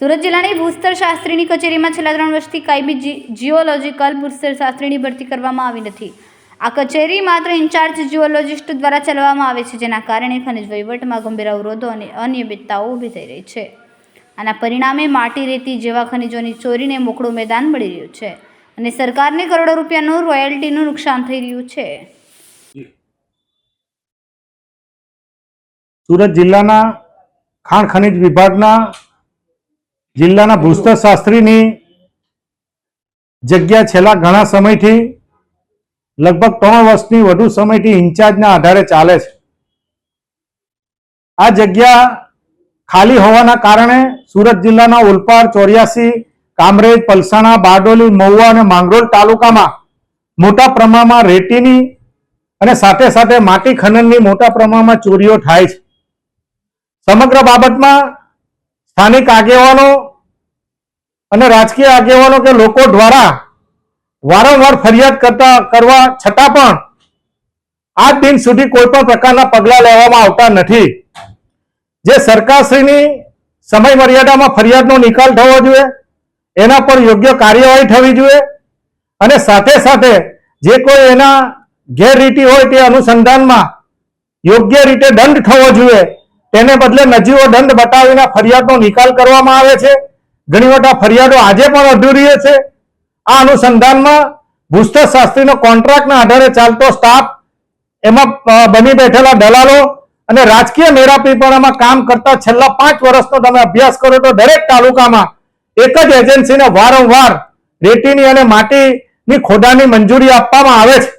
સુરત જિલ્લાની ભૂસ્તર શાસ્ત્રીની કચેરીમાં છેલ્લા ત્રણ વર્ષથી કાયમી જીઓલોજીકલ ભૂસ્તર શાસ્ત્રીની ભરતી કરવામાં આવી નથી. આ કચેરી માત્ર ઇન્ચાર્જ જીઓલોજિસ્ટ દ્વારા ચલાવવામાં આવે છે, જેના કારણે ખનિજ વહીવટમાં ગંભીર અવરોધો અને અનિયમિતતાઓ ઊભી થઈ રહી છે. આના પરિણામે માટી રેતી જેવા ખનિજોની ચોરીને મોકળું મેદાન મળી રહ્યું છે અને સરકારને કરોડો રૂપિયાનું રોયલ્ટીનું નુકસાન થઈ રહ્યું છે. સુરત જિલ્લાના ખાણ ખનિજ વિભાગના જિલ્લાના ભૂસ્તર શાસ્ત્રીની જગ્યા છેલ્લા ઘણા સમયથી લગભગ ત્રણ વર્ષની વધુ સમયથી ઇન્ચાર્જના આધારે ચાલે છે. આ જગ્યા ખાલી હોવાના કારણે સુરત જિલ્લાના ઓલપાડ ચોર્યાસી, કામરેજ, પલસાણા, બારડોલી, મહુવા અને માંગરોળ તાલુકામાં મોટા પ્રમાણમાં રેતીની અને સાથે સાથે માટી ખનનની મોટા પ્રમાણમાં ચોરીઓ થાય છે. સમગ્ર બાબતમાં સ્થાનિક આગેવાનો અને રાજકીય આગેવાનો કે લોકો દ્વારા વારંવાર ફરિયાદ કરતા, કરવા છતાં પણ આજ દિન સુધી કોઈ પણ પ્રકારના પગલાં લેવામાં આવતા નથી. જે સરકારશ્રીની સમય મર્યાદામાં ફરિયાદનો નિકાલ થવો જોઈએ, એના પર યોગ્ય કાર્યવાહી થવી જોઈએ અને સાથે સાથે જે કોઈ એના ગેરરીતિ હોય તે અનુસંધાનમાં યોગ્ય રીતે દંડ થવો જોઈએ, તેને બદલે નજીવો દંડ બતાવીને ફરિયાદનો નિકાલ કરવામાં આવે છે. ઘણી વખત ફરિયાદો આજે પણ અધૂરી છે. આ અનુસંધાનમાં ભૂસ્તર શાસ્ત્રીનો કોન્ટ્રાક્ટના આધારે ચાલતો સ્ટાફ, એમાં બની બેઠેલા દલાલો અને રાજકીય મેરાપીપણામાં કામ કરતા છેલ્લા પાંચ વર્ષનો તમે અભ્યાસ કરો તો દરેક તાલુકામાં એક જ એજન્સીને વારંવાર રેતીની અને માટીની ખોદાની મંજૂરી આપવામાં આવે છે.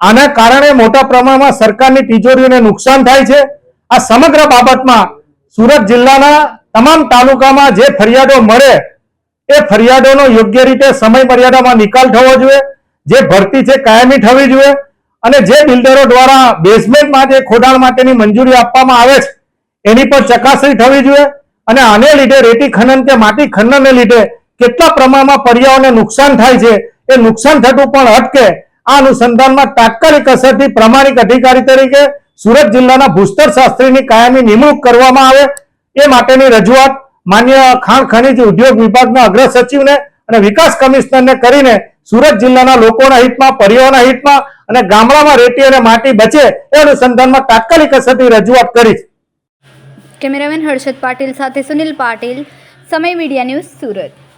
આના કારણે મોટા પ્રમાણમાં સરકારની તિજોરીઓને નુકસાન થાય છે. આ સમગ્ર બાબતમાં સુરત જિલ્લાના તમામ તાલુકામાં જે ફરિયાદો મળે, એ ફરિયાદોનો યોગ્ય રીતે સમય મર્યાદામાં નિકાલ થવો જોઈએ, જે ભરતી છે કાયમી થવી જોઈએ અને જે બિલ્ડરો દ્વારા બેઝમેન્ટ માટે, ખોદાણ માટેની મંજૂરી આપવામાં આવે છે, એની પર ચકાસણી થવી જોઈએ અને આને લીધે રેતી ખનન કે માટી ખનનને લીધે કેટલા પ્રમાણમાં પર્યાવરણને નુકસાન થાય છે, એ નુકસાન થતું પણ અટકે, આ અનુસંધાનમાં તાત્કાલિક અસરથી પ્રમાણિક અધિકારી તરીકે સુરત જિલ્લાના ભૂસ્તર શાસ્ત્રીની કાયમી નિમણૂક કરવામાં આવે એ માટેની રજૂઆત માન્ય ખાણ ખનિજ ઉદ્યોગ વિભાગના અગ્ર સચિવને અને વિકાસ કમિશનરને કરીને સુરત જિલ્લાના લોકોના હિતમાં, પરિવારના હિતમાં અને ગામડામાં રેતી અને માટી બચે એ અનુસંધાનમાં તાત્કાલિક અસરથી રજૂઆત કરી કેમેરામેન હર્ષદ પાટીલ સાથે સુનિલ પાટીલ, સમય મીડિયા ન્યૂઝ સુરત.